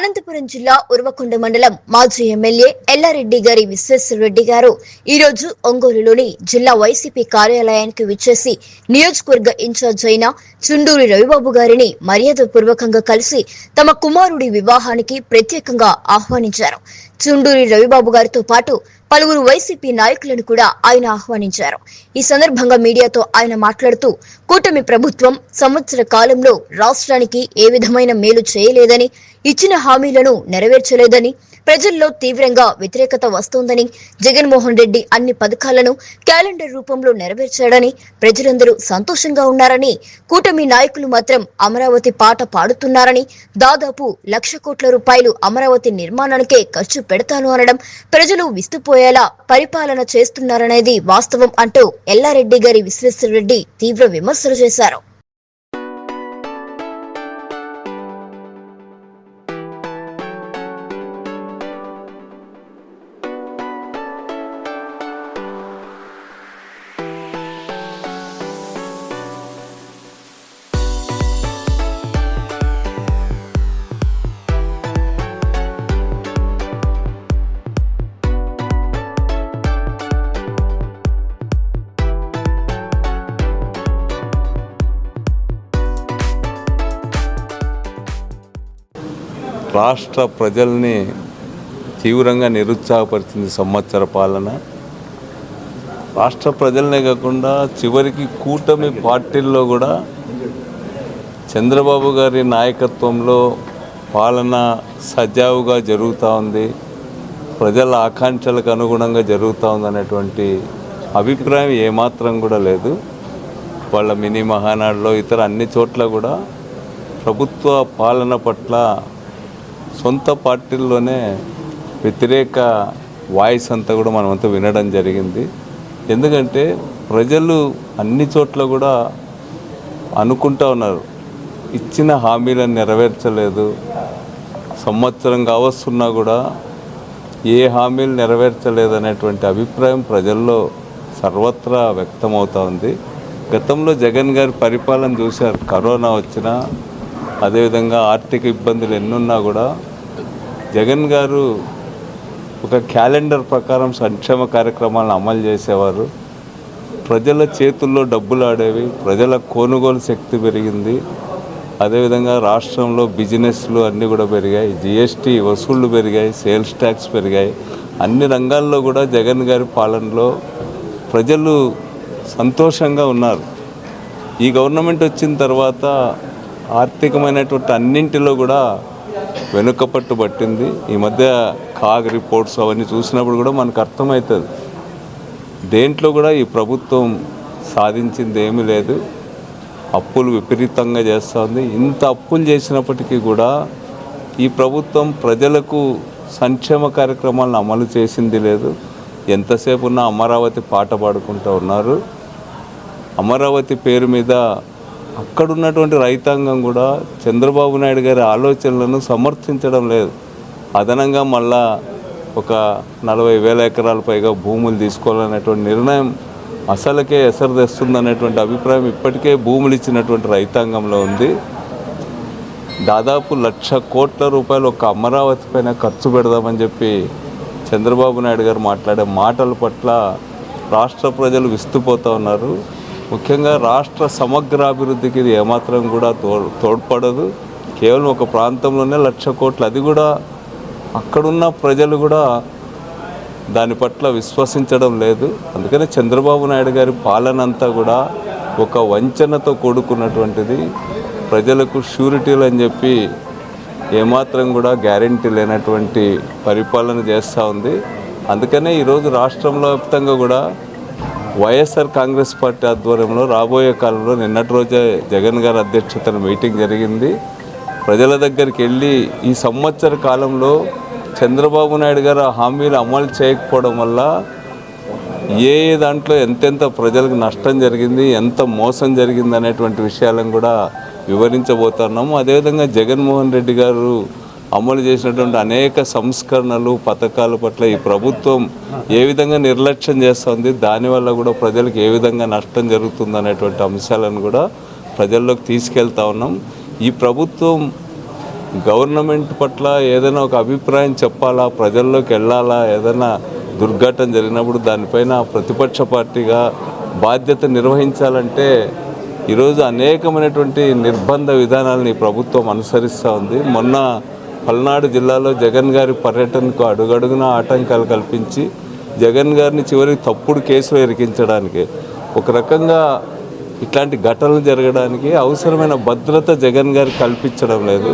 అనంతపురం జిల్లా ఉర్వకొండ మండలం మాజీ ఎమ్మెల్యే ఎల్లారెడ్డి గారి విశ్వేశ్వరరెడ్డి గారు ఈ రోజు ఒంగోలులోని జిల్లా వైసీపీ కార్యాలయానికి విచ్చేసి నియోజకవర్గ ఇన్ఛార్జ్ అయిన చుండూరి రవిబాబు గారిని మర్యాదపూర్వకంగా కలిసి తమ కుమారుడి వివాహానికి ప్రత్యేకంగా ఆహ్వానించారు. చుండూరి రవిబాబు గారితో పాటు పలువురు వైసీపీ నాయకులను కూడా ఆయన ఆహ్వానించారు. ఈ సందర్భంగా మీడియాతో ఆయన మాట్లాడుతూ కూటమి ప్రభుత్వం సంవత్సర కాలంలో రాష్ట్రానికి ఏ విధమైన మేలు చేయలేదని ఇచ్చిన హామీలను నెరవేర్చలేదని ప్రజల్లో తీవ్రంగా వ్యతిరేకత వస్తోందని జగన్మోహన్ రెడ్డి అన్ని పథకాలను క్యాలెండర్ రూపంలో నెరవేర్చాడని ప్రజలందరూ సంతోషంగా ఉన్నారని కూటమి నాయకులు మాత్రం అమరావతి పాట పాడుతున్నారని దాదాపు లక్ష కోట్ల రూపాయలు అమరావతి నిర్మాణానికే ఖర్చు పెడతాను అనడం ప్రజలు విస్తుపోయేలా పరిపాలన చేస్తున్నారనేది వాస్తవం అంటూ ఎల్లారెడ్డి గారి విశ్వేశ్వరరెడ్డి తీవ్ర విమర్శలు చేశారు. రాష్ట్ర ప్రజల్ని తీవ్రంగా నిరుత్సాహపరిచింది సంవత్సర పాలన. రాష్ట్ర ప్రజలనే కాకుండా చివరికి కూటమి పార్టీల్లో కూడా చంద్రబాబు గారి నాయకత్వంలో పాలన సజావుగా జరుగుతూ ఉంది. ప్రజల ఆకాంక్షలకు అనుగుణంగా జరుగుతూ ఉంది అనేటువంటి అభిప్రాయం ఏమాత్రం కూడా లేదు. వాళ్ళ మినీ మహానాడులో ఇతర అన్ని చోట్ల కూడా ప్రభుత్వ పాలన పట్ల సొంత పార్టీల్లోనే వ్యతిరేక వాయిస్ అంతా కూడా మనమంతా వినడం జరిగింది. ఎందుకంటే ప్రజలు అన్ని చోట్ల కూడా అనుకుంటా ఉన్నారు. ఇచ్చిన హామీలను నెరవేర్చలేదు. సంవత్సరం కావస్తున్నా కూడా ఏ హామీలు నెరవేర్చలేదు అనేటువంటి అభిప్రాయం ప్రజల్లో సర్వత్రా వ్యక్తమవుతూ ఉంది. గతంలో జగన్ గారి పరిపాలన చూశారు. కరోనా వచ్చినా అదేవిధంగా ఆర్థిక ఇబ్బందులు ఎన్నున్నా కూడా జగన్ గారు ఒక క్యాలెండర్ ప్రకారం సంక్షేమ కార్యక్రమాలను అమలు చేసేవారు. ప్రజల చేతుల్లో డబ్బులు ఆడేవి ప్రజల కొనుగోలు శక్తి పెరిగింది. అదేవిధంగా రాష్ట్రంలో బిజినెస్లు అన్నీ కూడా పెరిగాయి. జిఎస్టీ వసూళ్ళు పెరిగాయి సేల్స్ ట్యాక్స్ పెరిగాయి. అన్ని రంగాల్లో కూడా జగన్ గారి పాలనలో ప్రజలు సంతోషంగా ఉన్నారు. ఈ గవర్నమెంట్ వచ్చిన తర్వాత ఆర్థికమైనటువంటి అన్నింటిలో కూడా వెనుకపట్టు పట్టింది. ఈ మధ్య కాగ్ రిపోర్ట్స్ అవన్నీ చూసినప్పుడు కూడా మనకు అర్థమవుతుంది. దేంట్లో కూడా ఈ ప్రభుత్వం సాధించింది ఏమీ లేదు. అప్పులు విపరీతంగా చేస్తుంది. ఇంత అప్పులు చేసినప్పటికీ కూడా ఈ ప్రభుత్వం ప్రజలకు సంక్షేమ కార్యక్రమాలను అమలు చేసింది లేదు. ఎంతసేపు ఉన్నా అమరావతి పాట పాడుకుంటూ ఉన్నారు. అమరావతి పేరు మీద అక్కడున్నటువంటి రైతాంగం కూడా చంద్రబాబు నాయుడు గారి ఆలోచనలను సమర్థించడం లేదు. అదనంగా మళ్ళా ఒక నలభై వేల ఎకరాల పైగా భూములు తీసుకోవాలనేటువంటి నిర్ణయం అసలుకే ఎసరు తెస్తుందనేటువంటి అభిప్రాయం ఇప్పటికే భూములు ఇచ్చినటువంటి రైతాంగంలో ఉంది. దాదాపు లక్ష కోట్ల రూపాయలు ఒక అమరావతి పైన ఖర్చు పెడదామని చెప్పి చంద్రబాబు నాయుడు గారు మాట్లాడే మాటల పట్ల రాష్ట్ర ప్రజలు విస్తుపోతూ ఉన్నారు. ముఖ్యంగా రాష్ట్ర సమగ్రాభివృద్ధికి ఇది ఏమాత్రం కూడా తో తోడ్పడదు. కేవలం ఒక ప్రాంతంలోనే లక్ష కోట్లు అది కూడా అక్కడున్న ప్రజలు కూడా దాని పట్ల విశ్వసించడం లేదు. అందుకనే చంద్రబాబు నాయుడు గారి పాలన అంతా కూడా ఒక వంచనతో కూడుకున్నటువంటిది. ప్రజలకు షూరిటీలు అని చెప్పి ఏమాత్రం కూడా గ్యారంటీ లేనటువంటి పరిపాలన చేస్తూ ఉంది. అందుకనే ఈరోజు రాష్ట్రంలో వ్యాప్తంగా కూడా వైఎస్ఆర్ కాంగ్రెస్ పార్టీ ఆధ్వర్యంలో రాబోయే కాలంలో నిన్నటి రోజే జగన్ గారి అధ్యక్షతన మీటింగ్ జరిగింది. ప్రజల దగ్గరికి వెళ్ళి ఈ సంవత్సర కాలంలో చంద్రబాబు నాయుడు గారు ఆ హామీలు అమలు చేయకపోవడం వల్ల ఏ ఏ దాంట్లో ఎంతెంత ప్రజలకు నష్టం జరిగింది ఎంత మోసం జరిగింది అనేటువంటి విషయాలను కూడా వివరించబోతున్నాము. అదేవిధంగా జగన్మోహన్ రెడ్డి గారు అమలు చేసినటువంటి అనేక సంస్కరణలు పథకాల పట్ల ఈ ప్రభుత్వం ఏ విధంగా నిర్లక్ష్యం చేస్తుంది దానివల్ల కూడా ప్రజలకు ఏ విధంగా నష్టం జరుగుతుంది అనేటువంటి అంశాలను కూడా ప్రజల్లోకి తీసుకెళ్తా ఉన్నాం. ఈ ప్రభుత్వం గవర్నమెంట్ పట్ల ఏదైనా ఒక అభిప్రాయం చెప్పాలా ప్రజల్లోకి వెళ్ళాలా ఏదైనా దుర్ఘటన జరిగినప్పుడు దానిపైన ప్రతిపక్ష పార్టీగా బాధ్యత నిర్వహించాలంటే ఈరోజు అనేకమైనటువంటి నిర్బంధ విధానాలను ఈ ప్రభుత్వం అనుసరిస్తూ ఉంది. మొన్న పల్నాడు జిల్లాలో జగన్ గారి పర్యటనకు అడుగడుగున ఆటంకాలు కల్పించి జగన్ గారిని చివరికి తప్పుడు కేసులు ఇరికించడానికి ఒక రకంగా ఇట్లాంటి ఘటనలు జరగడానికి అవసరమైన భద్రత జగన్ గారికి కల్పించడం లేదు.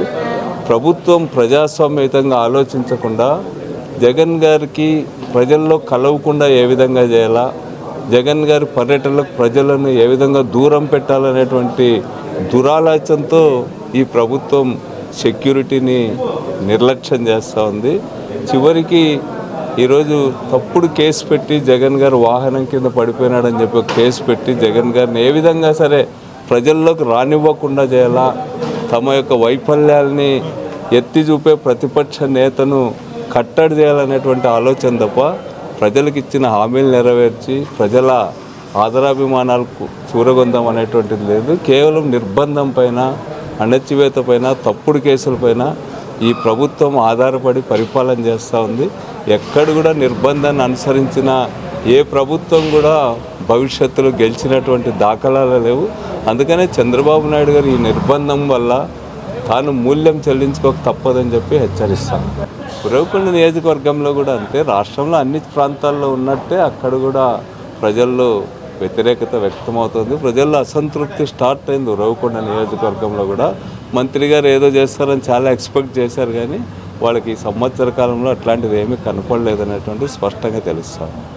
ప్రభుత్వం ప్రజాస్వామ్యయుతంగా ఆలోచించకుండా జగన్ గారికి ప్రజల్లో కలవకుండా ఏ విధంగా చేయాలా? జగన్ గారి పర్యటనలకు ప్రజలను ఏ విధంగా దూరం పెట్టాలనేటువంటి దురాలోచనతో ఈ ప్రభుత్వం సెక్యూరిటీని నిర్లక్ష్యం చేస్తూ ఉంది. చివరికి ఈరోజు తప్పుడు కేసు పెట్టి జగన్ గారు వాహనం కింద పడిపోయినాడని చెప్పి ఒక కేసు పెట్టి జగన్ గారిని ఏ విధంగా సరే ప్రజల్లోకి రానివ్వకుండా చేయాలా? తమ యొక్క వైఫల్యాల్ని ఎత్తి చూపే ప్రతిపక్ష నేతను కట్టడి చేయాలనేటువంటి ఆలోచన తప్ప ప్రజలకు ఇచ్చిన హామీలు నెరవేర్చి ప్రజల ఆదరాభిమానాలకు చూరగొందాం అనేటువంటిది లేదు. కేవలం నిర్బంధం పైన అణచివేత పైన తప్పుడు కేసులపైన ఈ ప్రభుత్వం ఆధారపడి పరిపాలన చేస్తూ ఉంది. ఎక్కడ కూడా నిర్బంధాన్ని అనుసరించిన ఏ ప్రభుత్వం కూడా భవిష్యత్తులో గెలిచినటువంటి దాఖలాలు లేవు. అందుకనే చంద్రబాబు నాయుడు గారు ఈ నిర్బంధం వల్ల తాను మూల్యం చెల్లించుకోక తప్పదని చెప్పి హెచ్చరిస్తాను ఉరవకొండ నియోజకవర్గంలో కూడా అంతే. రాష్ట్రంలో అన్ని ప్రాంతాల్లో ఉన్నట్టే అక్కడ కూడా ప్రజల్లో వ్యతిరేకత వ్యక్తమవుతుంది. ప్రజల్లో అసంతృప్తి స్టార్ట్ అయింది ఉరవకొండ నియోజకవర్గంలో కూడా. మంత్రి గారు ఏదో చేస్తారని చాలా ఎక్స్పెక్ట్ చేశారు కానీ వాళ్ళకి ఈ సంవత్సర కాలంలో అట్లాంటిది ఏమీ కనపడలేదు అనేటువంటి స్పష్టంగా తెలుస్తాను